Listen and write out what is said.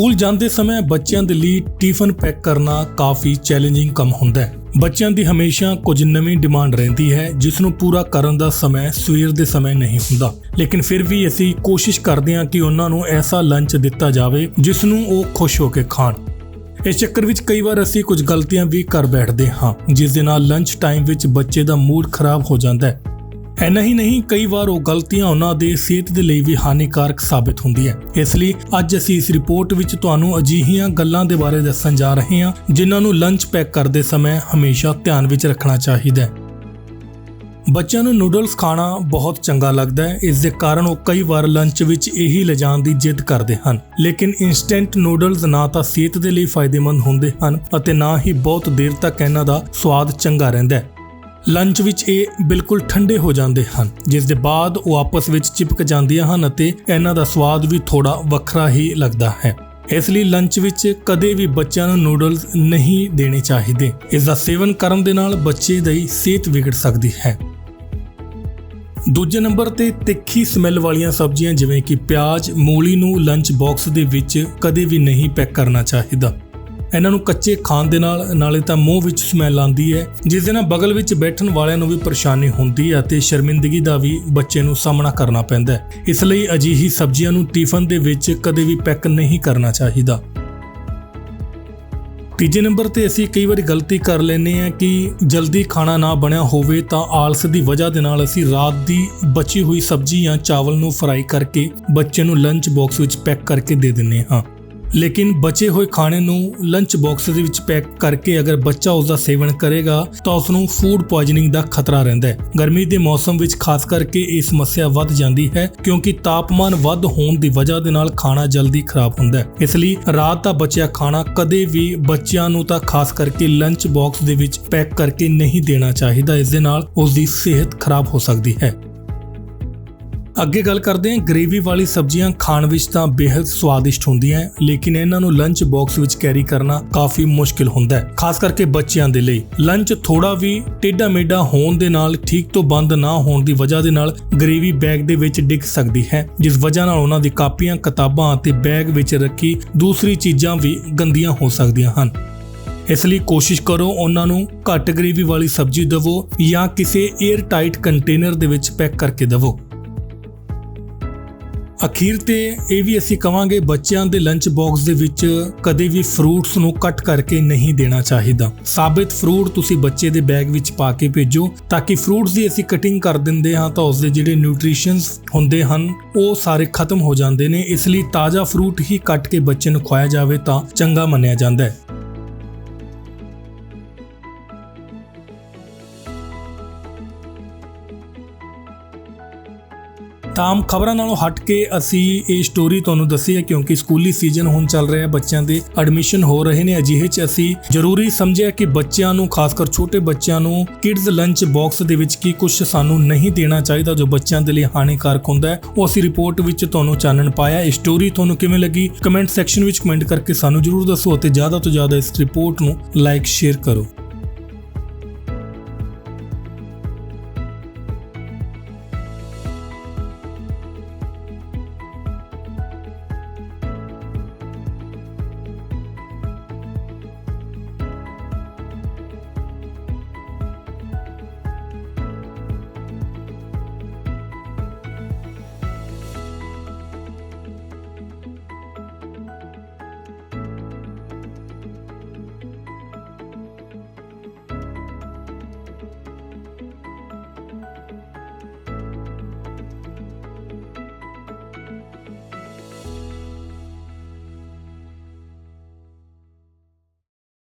School ਜਾਂਦੇ ਸਮੇਂ ਬੱਚਿਆਂ ਦੇ ਲਈ ਟਿਫਨ ਪੈਕ ਕਰਨਾ ਕਾਫੀ ਚੈਲੰਜਿੰਗ ਕੰਮ ਹੁੰਦਾ ਹੈ। ਬੱਚਿਆਂ ਦੀ ਹਮੇਸ਼ਾ ਕੁਝ ਨਵੀਂ ਡਿਮਾਂਡ ਰਹਿੰਦੀ ਹੈ, ਜਿਸ ਨੂੰ ਪੂਰਾ ਕਰਨ ਦਾ ਸਮਾਂ ਸਵੇਰ ਦੇ ਸਮੇਂ ਨਹੀਂ ਹੁੰਦਾ। ਲੇਕਿਨ ਫਿਰ ਵੀ ਅਸੀਂ ਕੋਸ਼ਿਸ਼ ਕਰਦੇ ਹਾਂ ਕਿ ਉਹਨਾਂ ਨੂੰ ਐਸਾ ਲੰਚ ਦਿੱਤਾ ਜਾਵੇ, ਜਿਸ ਨੂੰ ਉਹ ਖੁਸ਼ ਹੋ ਕੇ ਖਾਣ। ਇਸ ਚੱਕਰ ਵਿੱਚ ਕਈ ਵਾਰ ਅਸੀਂ ਕੁਝ ਗਲਤੀਆਂ ਵੀ ਕਰ ਬੈਠਦੇ ਹਾਂ, ਜਿਸ ਦੇ ਨਾਲ ਲੰਚ ਟਾਈਮ ਵਿੱਚ ਬੱਚੇ ਦਾ ਮੂਡ ਖਰਾਬ ਹੋ ਜਾਂਦਾ ਹੈ। ਐਨਾ ਹੀ ਨਹੀਂ, ਕਈ ਵਾਰ ਉਹ ਗਲਤੀਆਂ ਉਹਨਾਂ ਦੇ ਸਿਹਤ ਦੇ ਲਈ ਵੀ ਹਾਨੀਕਾਰਕ ਸਾਬਿਤ ਹੁੰਦੀ ਹੈ। ਇਸ ਲਈ ਅੱਜ ਅਸੀਂ ਇਸ ਰਿਪੋਰਟ ਵਿੱਚ ਤੁਹਾਨੂੰ ਅਜਿਹੀਆਂ ਗੱਲਾਂ ਦੇ ਬਾਰੇ ਦੱਸਣ ਜਾ ਰਹੇ ਹਾਂ, ਜਿਨ੍ਹਾਂ ਨੂੰ ਲੰਚ ਪੈਕ ਕਰਦੇ ਸਮੇਂ ਹਮੇਸ਼ਾ ਧਿਆਨ ਵਿੱਚ ਰੱਖਣਾ ਚਾਹੀਦਾ ਹੈ। ਬੱਚਿਆਂ ਨੂੰ ਨੂਡਲਸ ਖਾਣਾ ਬਹੁਤ ਚੰਗਾ ਲੱਗਦਾ ਹੈ, ਇਸ ਦੇ ਕਾਰਨ ਉਹ ਕਈ ਵਾਰ ਲੰਚ ਵਿੱਚ ਇਹੀ ਲਿਜਾਣ ਦੀ ਜਿੱਦ ਕਰਦੇ ਹਨ। ਲੇਕਿਨ ਇਨਸਟੈਂਟ ਨੂਡਲਸ ਨਾ ਤਾਂ ਸਿਹਤ ਦੇ ਲਈ ਫਾਇਦੇਮੰਦ ਹੁੰਦੇ ਹਨ ਅਤੇ ਨਾ ਹੀ ਬਹੁਤ ਦੇਰ ਤੱਕ ਇਹਨਾਂ ਦਾ ਸਵਾਦ ਚੰਗਾ ਰਹਿੰਦਾ ਹੈ। ਲੰਚ ਵਿੱਚ ਇਹ ਬਿਲਕੁਲ ਠੰਡੇ ਹੋ ਜਾਂਦੇ ਹਨ, ਜਿਸ ਦੇ ਬਾਅਦ ਉਹ ਆਪਸ ਵਿੱਚ ਚਿਪਕ ਜਾਂਦੀਆਂ ਹਨ ਅਤੇ ਇਹਨਾਂ ਦਾ ਸਵਾਦ ਵੀ ਥੋੜਾ ਵੱਖਰਾ ਹੀ ਲੱਗਦਾ ਹੈ। ਇਸ ਲਈ ਲੰਚ ਵਿੱਚ ਕਦੇ ਵੀ ਬੱਚਿਆਂ ਨੂੰ ਨੂਡਲਸ ਨਹੀਂ ਦੇਣੇ ਚਾਹੀਦੇ। ਇਸ ਦਾ ਸੇਵਨ ਕਰਨ ਦੇ ਨਾਲ ਬੱਚੇ ਦੀ ਸਿਹਤ ਵਿਗੜ ਸਕਦੀ ਹੈ। ਦੂਜੇ ਨੰਬਰ ਤੇ ਤਿੱਖੀ ਸਮੈਲ ਵਾਲੀਆਂ ਸਬਜ਼ੀਆਂ ਜਿਵੇਂ ਕਿ ਪਿਆਜ਼, ਮੂਲੀ ਨੂੰ ਲੰਚ ਬਾਕਸ ਦੇ ਵਿੱਚ ਕਦੇ ਵੀ ਨਹੀਂ ਪੈਕ ਕਰਨਾ ਚਾਹੀਦਾ। ਇਹਨਾਂ ਨੂੰ ਕੱਚੇ ਖਾਣ ਦੇ ਨਾਲ, ਨਾਲੇ ਤਾਂ ਮੂੰਹ ਵਿੱਚ ਸਮੈਲ ਆਉਂਦੀ ਹੈ, ਜਿਸ ਦੇ ਨਾਲ ਬਗਲ ਵਿੱਚ ਬੈਠਣ ਵਾਲਿਆਂ ਨੂੰ ਵੀ ਪਰੇਸ਼ਾਨੀ ਹੁੰਦੀ ਹੈ ਅਤੇ ਸ਼ਰਮਿੰਦਗੀ ਦਾ ਵੀ ਬੱਚੇ ਨੂੰ ਸਾਹਮਣਾ ਕਰਨਾ ਪੈਂਦਾ ਹੈ। ਇਸ ਲਈ ਅਜਿਹੀ ਸਬਜ਼ੀਆਂ ਨੂੰ ਟਿਫਨ ਦੇ ਵਿੱਚ ਕਦੇ ਵੀ ਪੈਕ ਨਹੀਂ ਕਰਨਾ ਚਾਹੀਦਾ। ਤੀਜੇ ਨੰਬਰ ਤੇ ਅਸੀਂ ਕਈ ਵਾਰੀ ਗਲਤੀ ਕਰ ਲੈਨੇ ਆ ਕਿ ਜਲਦੀ ਖਾਣਾ ਨਾ ਬਣਿਆ ਹੋਵੇ ਤਾਂ ਆਲਸ ਦੀ ਵਜ੍ਹਾ ਦੇ ਨਾਲ ਅਸੀਂ ਰਾਤ ਦੀ ਬਚੀ ਹੋਈ ਸਬਜ਼ੀ ਜਾਂ ਚਾਵਲ ਨੂੰ ਫਰਾਈ ਕਰਕੇ ਬੱਚੇ ਨੂੰ ਲੰਚ ਬਾਕਸ ਵਿੱਚ ਪੈਕ ਕਰਕੇ ਦੇ ਦਿੰਨੇ ਹਾਂ। ਲੇਕਿਨ ਬਚੇ ਹੋਏ ਖਾਣੇ ਨੂੰ ਲੰਚ ਬਾਕਸ ਦੇ ਵਿੱਚ ਪੈਕ ਕਰਕੇ ਅਗਰ ਬੱਚਾ ਉਸ ਦਾ ਸੇਵਨ ਕਰੇਗਾ, ਤਾਂ ਉਸ ਨੂੰ ਫੂਡ ਪੋਇਜ਼ਨਿੰਗ ਦਾ ਖਤਰਾ ਰਹਿੰਦਾ ਹੈ। ਗਰਮੀ ਦੇ ਮੌਸਮ ਵਿੱਚ ਖਾਸ ਕਰਕੇ ਇਹ ਸਮੱਸਿਆ ਵੱਧ ਜਾਂਦੀ ਹੈ, ਕਿਉਂਕਿ ਤਾਪਮਾਨ ਵੱਧ ਹੋਣ ਦੀ ਵਜ੍ਹਾ ਦੇ ਨਾਲ ਖਾਣਾ ਜਲਦੀ ਖਰਾਬ ਹੁੰਦਾ ਹੈ। ਇਸ ਲਈ ਰਾਤ ਦਾ ਬਚਿਆ ਖਾਣਾ ਕਦੇ ਵੀ ਬੱਚਿਆਂ ਨੂੰ ਤਾਂ ਖਾਸ ਕਰਕੇ ਲੰਚ ਬਾਕਸ ਦੇ ਵਿੱਚ ਪੈਕ ਕਰਕੇ ਨਹੀਂ ਦੇਣਾ ਚਾਹੀਦਾ। ਇਸ ਦੇ ਨਾਲ ਉਸ ਦੀ ਸਿਹਤ ਖਰਾਬ ਹੋ ਸਕਦੀ ਹੈ। ਅੱਗੇ ਗੱਲ ਕਰਦੇ ਹਾਂ, ਗ੍ਰੇਵੀ ਵਾਲੀ ਸਬਜ਼ੀਆਂ ਖਾਣ ਵਿੱਚ ਤਾਂ ਬੇਹੱਦ ਸਵਾਦਿਸ਼ਟ ਹੁੰਦੀਆਂ ਲੇਕਿਨ ਇਹਨਾਂ ਨੂੰ ਲੰਚ ਬਾਕਸ ਵਿੱਚ ਕੈਰੀ ਕਰਨਾ ਕਾਫੀ ਮੁਸ਼ਕਿਲ ਹੁੰਦਾ ਹੈ, ਖਾਸ ਕਰਕੇ ਬੱਚਿਆਂ ਦੇ ਲਈ। ਲੰਚ ਥੋੜਾ ਵੀ ਟੇਢਾ ਮੇਢਾ ਹੋਣ ਦੇ ਨਾਲ ਠੀਕ ਤੋਂ ਬੰਦ ਨਾ ਹੋਣ ਦੀ ਵਜ੍ਹਾ ਦੇ ਨਾਲ ਗ੍ਰੇਵੀ ਬੈਗ ਦੇ ਵਿੱਚ ਡਿੱਗ ਸਕਦੀ ਹੈ, ਜਿਸ ਵਜ੍ਹਾ ਨਾਲ ਉਹਨਾਂ ਦੀ ਕਾਪੀਆਂ, ਕਿਤਾਬਾਂ ਅਤੇ ਬੈਗ ਵਿੱਚ ਰੱਖੀ ਦੂਸਰੀ ਚੀਜ਼ਾਂ ਵੀ ਗੰਦੀਆਂ ਹੋ ਸਕਦੀਆਂ ਹਨ। ਇਸ ਲਈ ਕੋਸ਼ਿਸ਼ ਕਰੋ ਉਹਨਾਂ ਨੂੰ ਘੱਟ ਗ੍ਰੇਵੀ ਵਾਲੀ ਸਬਜ਼ੀ ਦਿਵੋ ਜਾਂ ਕਿਸੇ 에ਅਰ ਟਾਈਟ ਕੰਟੇਨਰ ਦੇ ਵਿੱਚ ਪੈਕ ਕਰਕੇ ਦਿਵੋ। ਅਖੀਰ ਤੇ ਇਹ ਵੀ ਅਸੀਂ ਕਵਾਂਗੇ ਬੱਚਿਆਂ ਦੇ ਲੰਚ ਬਾਕਸ ਦੇ ਵਿੱਚ ਕਦੇ ਵੀ ਫਰੂਟਸ ਨੂੰ ਕੱਟ ਕਰਕੇ ਨਹੀਂ ਦੇਣਾ ਚਾਹੀਦਾ। ਸਾਬਿਤ ਫਰੂਟ ਤੁਸੀਂ ਬੱਚੇ ਦੇ ਬੈਗ ਵਿੱਚ ਪਾ ਕੇ ਭੇਜੋ ਤਾਂ ਕਿ ਫਰੂਟਸ ਦੀ ਅਸੀਂ ਕਟਿੰਗ ਕਰ ਦਿੰਦੇ ਹਾਂ ਤਾਂ ਉਸ ਦੇ ਜਿਹੜੇ ਨਿਊਟ੍ਰੀਸ਼ਨਸ ਹੁੰਦੇ ਹਨ, ਉਹ ਸਾਰੇ ਖਤਮ ਹੋ ਜਾਂਦੇ ਨੇ। ਇਸ ਲਈ ਤਾਜ਼ਾ ਫਰੂਟ ਹੀ ਕੱਟ ਕੇ ਬੱਚੇ ਨੂੰ ਖਵਾਇਆ ਜਾਵੇ ਤਾਂ ਚੰਗਾ ਮੰਨਿਆ ਜਾਂਦਾ ਹੈ। ਆਮ ਖਬਰਾਂ ਨਾਲੋਂ ਹਟ ਕੇ ਅਸੀਂ ਇਹ ਸਟੋਰੀ ਤੁਹਾਨੂੰ ਦੱਸੀ ਹੈ ਕਿਉਂਕਿ ਸਕੂਲੀ ਸੀਜ਼ਨ ਹੁਣ ਚੱਲ ਰਿਹਾ ਹੈ, ਬੱਚਿਆਂ ਦੇ ਐਡਮਿਸ਼ਨ ਹੋ ਰਹੇ ਨੇ, ਅਜਿਹੇ ਚ ਅਸੀਂ ਜ਼ਰੂਰੀ ਸਮਝਿਆ ਕਿ ਬੱਚਿਆਂ ਨੂੰ, ਖਾਸ ਕਰ ਛੋਟੇ ਬੱਚਿਆਂ ਨੂੰ ਕਿਡਜ਼ ਲੰਚ ਬਾਕਸ ਦੇ ਵਿੱਚ ਕੀ ਕੁਝ ਸਾਨੂੰ ਨਹੀਂ ਦੇਣਾ ਚਾਹੀਦਾ, ਜੋ ਬੱਚਿਆਂ ਦੇ ਲਈ ਹਾਨੀਕਾਰਕ ਹੁੰਦਾ ਹੈ, ਉਹ ਅਸੀਂ ਰਿਪੋਰਟ ਵਿੱਚ ਤੁਹਾਨੂੰ ਚਾਨਣ ਪਾਇਆ ਇਹ ਸਟੋਰੀ ਤੁਹਾਨੂੰ ਕਿਵੇਂ ਲੱਗੀ? ਕਮੈਂਟ ਸੈਕਸ਼ਨ ਵਿੱਚ ਕਮੈਂਟ ਕਰਕੇ ਸਾਨੂੰ ਜ਼ਰੂਰ ਦੱਸੋ ਅਤੇ ਜ਼ਿਆਦਾ ਤੋਂ ਜ਼ਿਆਦਾ ਇਸ ਰਿਪੋਰਟ ਨੂੰ ਲਾਈਕ ਸ਼ੇਅਰ ਕਰੋ।